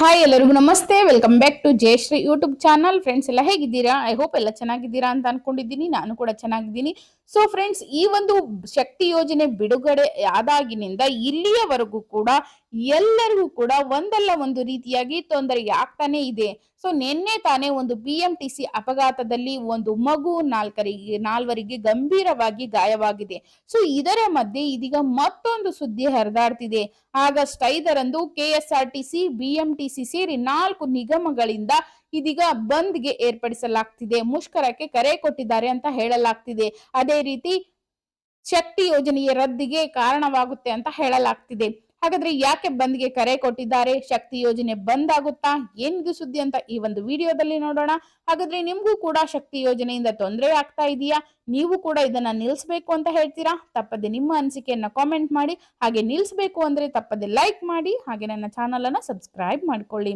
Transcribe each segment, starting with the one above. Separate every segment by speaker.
Speaker 1: Hi ಎಲ್ಲರಿಗೂ ನಮಸ್ತೆ. Welcome back to Jayashree YouTube channel friends ಎಲ್ಲ ಹೇಗಿದ್ದೀರಾ? ಐ ಹೋಪ್ ಎಲ್ಲ ಚೆನ್ನಾಗಿದ್ದೀರಾ ಅಂತ ಅನ್ಕೊಂಡಿದ್ದೀನಿ. ನಾನು ಕೂಡ ಚೆನ್ನಾಗಿದ್ದೀನಿ. ಸೊ ಫ್ರೆಂಡ್ಸ್ ಈ ಒಂದು ಶಕ್ತಿ ಯೋಜನೆ ಬಿಡುಗಡೆ ಆದಾಗಿನಿಂದ ಇಲ್ಲಿಯವರೆಗೂ ಕೂಡ ಎಲ್ಲರಿಗೂ ಕೂಡ ಒಂದಲ್ಲ ಒಂದು ರೀತಿಯಾಗಿ ತೊಂದರೆ ಆಗ್ತಾನೆ ಇದೆ. ಸೊ ನಿನ್ನೆ ತಾನೇ ಒಂದು ಬಿ ಎಂ ಅಪಘಾತದಲ್ಲಿ ಒಂದು ಮಗು ನಾಲ್ಕರಿಗೆ, ನಾಲ್ವರಿಗೆ ಗಂಭೀರವಾಗಿ ಗಾಯವಾಗಿದೆ. ಸೊ ಇದರ ಮಧ್ಯೆ ಇದೀಗ ಮತ್ತೊಂದು ಸುದ್ದಿ ಹರಿದಾಡ್ತಿದೆ. ಆಗಸ್ಟ್ ಐದರಂದು ಕೆಎಸ್ಆರ್ಟಿಸಿ ಬಿಎಂಟಿಸಿ ಸೇರಿ ನಾಲ್ಕು ನಿಗಮಗಳಿಂದ ಇದೀಗ ಬಂದ್ಗೆ ಏರ್ಪಡಿಸಲಾಗ್ತಿದೆ. ಮುಷ್ಕರಕ್ಕೆ ಕರೆ ಕೊಟ್ಟಿದ್ದಾರೆ ಅಂತ ಹೇಳಲಾಗ್ತಿದೆ. ಅದೇ ರೀತಿ ಶಕ್ತಿ ಯೋಜನೆಯ ರದ್ದಿಗೆ ಕಾರಣವಾಗುತ್ತೆ ಅಂತ ಹೇಳಲಾಗ್ತಿದೆ. ಹಾಗಾದ್ರೆ ಯಾಕೆ ಬಂದ್ಗೆ ಕರೆ ಕೊಟ್ಟಿದ್ದಾರೆ? ಶಕ್ತಿ ಯೋಜನೆ ಬಂದ್ ಆಗುತ್ತಾ ಏನಿದು ಸುದ್ದಿ ಅಂತ ಈ ಒಂದು ವಿಡಿಯೋದಲ್ಲಿ ನೋಡೋಣ. ಹಾಗಾದ್ರೆ ನಿಮ್ಗೂ ಕೂಡ ಶಕ್ತಿ ಯೋಜನೆಯಿಂದ ತೊಂದರೆ ಆಗ್ತಾ ಇದೆಯಾ? ನೀವು ಕೂಡ ಇದನ್ನ ನಿಲ್ಲಿಸಬೇಕು ಅಂತ ಹೇಳ್ತೀರಾ? ತಪ್ಪದೆ ನಿಮ್ಮ ಅನಿಸಿಕೆಯನ್ನ ಕಾಮೆಂಟ್ ಮಾಡಿ. ಹಾಗೆ ನಿಲ್ಲಿಸಬೇಕು ಅಂದ್ರೆ ತಪ್ಪದೆ ಲೈಕ್ ಮಾಡಿ. ಹಾಗೆ ನನ್ನ ಚಾನಲ್ ಅನ್ನ ಸಬ್ಸ್ಕ್ರೈಬ್ ಮಾಡ್ಕೊಳ್ಳಿ.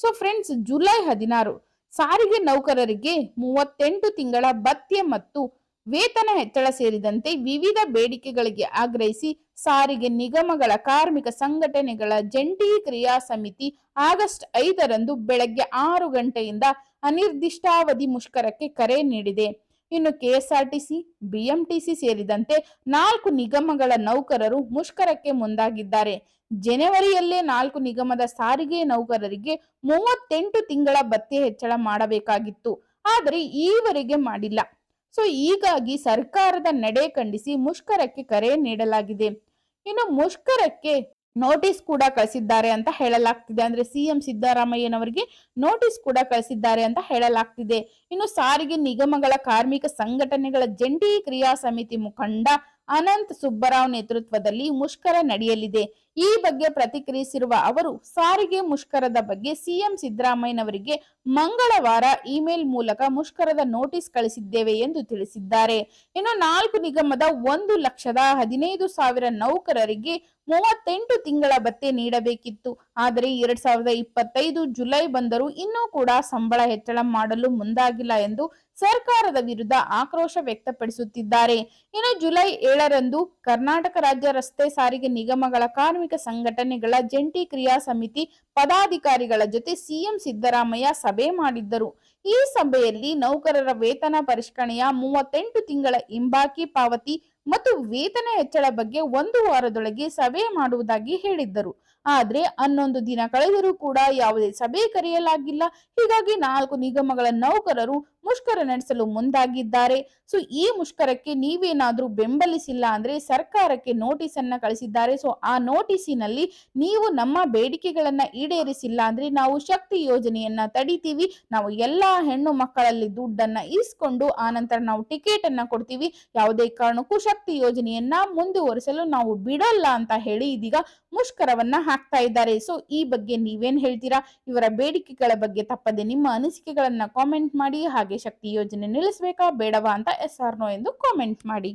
Speaker 1: ಸೊ ಫ್ರೆಂಡ್ಸ್ ಜುಲೈ ಹದಿನಾರು, ಸಾರಿಗೆ ನೌಕರರಿಗೆ ಮೂವತ್ತೆಂಟು ತಿಂಗಳ ಭತ್ಯೆ ಮತ್ತು ವೇತನ ಹೆಚ್ಚಳ ಸೇರಿದಂತೆ ವಿವಿಧ ಬೇಡಿಕೆಗಳಿಗೆ ಆಗ್ರಹಿಸಿ ಸಾರಿಗೆ ನಿಗಮಗಳ ಕಾರ್ಮಿಕ ಸಂಘಟನೆಗಳ ಜಂಟಿ ಕ್ರಿಯಾ ಸಮಿತಿ ಆಗಸ್ಟ್ ಐದರಂದು ಬೆಳಗ್ಗೆ ಆರು ಗಂಟೆಯಿಂದ ಅನಿರ್ದಿಷ್ಟಾವಧಿ ಮುಷ್ಕರಕ್ಕೆ ಕರೆ ನೀಡಿದೆ. ಇನ್ನು ಕೆಎಸ್ಆರ್ಟಿಸಿ, ಬಿಎಂಟಿಸಿ ಸೇರಿದಂತೆ ನಾಲ್ಕು ನಿಗಮಗಳ ನೌಕರರು ಮುಷ್ಕರಕ್ಕೆ ಮುಂದಾಗಿದ್ದಾರೆ. ಜನವರಿಯಲ್ಲೇ ನಾಲ್ಕು ನಿಗಮದ ಸಾರಿಗೆ ನೌಕರರಿಗೆ ಮೂವತ್ತೆಂಟು ತಿಂಗಳ ಭತ್ಯೆ ಹೆಚ್ಚಳ ಮಾಡಬೇಕಾಗಿತ್ತು. ಆದರೆ ಈವರೆಗೆ ಮಾಡಿಲ್ಲ. ಸೊ ಹೀಗಾಗಿ ಸರ್ಕಾರದ ನಡೆ ಖಂಡಿಸಿ ಮುಷ್ಕರಕ್ಕೆ ಕರೆ ನೀಡಲಾಗಿದೆ. ಇನ್ನು ಮುಷ್ಕರಕ್ಕೆ ನೋಟಿಸ್ ಕೂಡ ಕಳಿಸಿದ್ದಾರೆ ಅಂತ ಹೇಳಲಾಗ್ತಿದೆ. ಅಂದ್ರೆ ಸಿಎಂ ಸಿದ್ದರಾಮಯ್ಯನವರಿಗೆ ನೋಟಿಸ್ ಕೂಡ ಕಳಿಸಿದ್ದಾರೆ ಅಂತ ಹೇಳಲಾಗ್ತಿದೆ. ಇನ್ನು ಸಾರಿಗೆ ನಿಗಮಗಳ ಕಾರ್ಮಿಕ ಸಂಘಟನೆಗಳ ಜಂಟಿ ಕ್ರಿಯಾ ಸಮಿತಿ ಮುಖಂಡ ಅನಂತ್ ಸುಬ್ಬರಾವ್ ನೇತೃತ್ವದಲ್ಲಿ ಮುಷ್ಕರ ನಡೆಯಲಿದೆ. ಈ ಬಗ್ಗೆ ಪ್ರತಿಕ್ರಿಯಿಸಿರುವ ಅವರು, ಸಾರಿಗೆ ಮುಷ್ಕರದ ಬಗ್ಗೆ ಸಿಎಂ ಸಿದ್ದರಾಮಯ್ಯನವರಿಗೆ ಮಂಗಳವಾರ ಇಮೇಲ್ ಮೂಲಕ ಮುಷ್ಕರದ ನೋಟಿಸ್ ಕಳಿಸಿದ್ದೇವೆ ಎಂದು ತಿಳಿಸಿದ್ದಾರೆ. ಇನ್ನು ನಾಲ್ಕು ನಿಗಮದ ಒಂದು ಲಕ್ಷದ ಹದಿನೈದು ಸಾವಿರ ನೌಕರರಿಗೆ ಮೂವತ್ತೆಂಟು ತಿಂಗಳ ಭತ್ತೆ ನೀಡಬೇಕಿತ್ತು. ಆದರೆ ಎರಡ್ ಸಾವಿರದ ಇಪ್ಪತ್ತೈದು ಜುಲೈ ಬಂದರೂ ಇನ್ನೂ ಕೂಡ ಸಂಬಳ ಹೆಚ್ಚಳ ಮಾಡಲು ಮುಂದಾಗಿಲ್ಲ ಎಂದು ಸರ್ಕಾರದ ವಿರುದ್ಧ ಆಕ್ರೋಶ ವ್ಯಕ್ತಪಡಿಸುತ್ತಿದ್ದಾರೆ. ಇನ್ನು ಜುಲೈ ಏಳರಂದು ಕರ್ನಾಟಕ ರಾಜ್ಯ ರಸ್ತೆ ಸಾರಿಗೆ ನಿಗಮಗಳ ಕಾರ್ಮಿಕ ಸಂಘಟನೆಗಳ ಜಂಟಿ ಕ್ರಿಯಾ ಸಮಿತಿ ಪದಾಧಿಕಾರಿಗಳ ಜೊತೆ ಸಿಎಂ ಸಿದ್ದರಾಮಯ್ಯ ಸಭೆ ಮಾಡಿದ್ದರು. ಈ ಸಭೆಯಲ್ಲಿ ನೌಕರರ ವೇತನ ಪರಿಷ್ಕರಣೆಯ ಮೂವತ್ತೆಂಟು ತಿಂಗಳ ಹಿಂಬಾಕಿ ಪಾವತಿ ಮತ್ತು ವೇತನ ಹೆಚ್ಚಳ ಬಗ್ಗೆ ಒಂದು ವಾರದೊಳಗೆ ಸಭೆ ಮಾಡುವುದಾಗಿ ಹೇಳಿದ್ದರು. ಆದ್ರೆ ಹನ್ನೊಂದು ದಿನ ಕಳೆದರೂ ಕೂಡ ಯಾವುದೇ ಸಭೆ ಕರೆಯಲಾಗಿಲ್ಲ. ಹೀಗಾಗಿ ನಾಲ್ಕು ನಿಗಮಗಳ ನೌಕರರು ಮುಷ್ಕರ ನಡೆಸಲು ಮುಂದಾಗಿದ್ದಾರೆ. ಸೊ ಈ ಮುಷ್ಕರಕ್ಕೆ ನೀವೇನಾದ್ರೂ ಬೆಂಬಲಿಸಿಲ್ಲ ಅಂದ್ರೆ ಸರ್ಕಾರಕ್ಕೆ ನೋಟಿಸ್ ಅನ್ನ ಕಳಿಸಿದ್ದಾರೆ. ಸೊ ಆ ನೋಟಿಸಿನಲ್ಲಿ ನೀವು ನಮ್ಮ ಬೇಡಿಕೆಗಳನ್ನ ಈಡೇರಿಸಿಲ್ಲ ಅಂದ್ರೆ ನಾವು ಶಕ್ತಿ ಯೋಜನೆಯನ್ನ ತಡಿತೀವಿ. ನಾವು ಎಲ್ಲಾ ಹೆಣ್ಣು ಮಕ್ಕಳಲ್ಲಿ ದುಡ್ಡನ್ನ ಇಸ್ಕೊಂಡು ಆನಂತರ ನಾವು ಟಿಕೆಟ್ ಅನ್ನ ಕೊಡ್ತೀವಿ. ಯಾವುದೇ ಕಾರಣಕ್ಕೂ ಶಕ್ತಿ ಯೋಜನೆಯನ್ನ ಮುಂದುವರಿಸಲು ನಾವು ಬಿಡಲ್ಲ ಅಂತ ಹೇಳಿ ಇದೀಗ ಮುಷ್ಕರವನ್ನ ಹಾಕ್ತಾ ಇದ್ದಾರೆ. ಸೊ ಈ ಬಗ್ಗೆ ನೀವೇನ್ ಹೇಳ್ತೀರಾ? ಇವರ ಬೇಡಿಕೆಗಳ ಬಗ್ಗೆ ತಪ್ಪದೆ ನಿಮ್ಮ ಅನಿಸಿಕೆಗಳನ್ನ ಕಾಮೆಂಟ್ ಮಾಡಿ ಹಾಗೆ ಶಕ್ತಿ ಯೋಜನೆ ನಿಲ್ಲಿಸಬೇಕಾ ಬೇಡವಾ ಅಂತ ಎಸ್ ಆರ್ ನೋ ಎಂದು ಕಾಮೆಂಟ್ ಮಾಡಿ.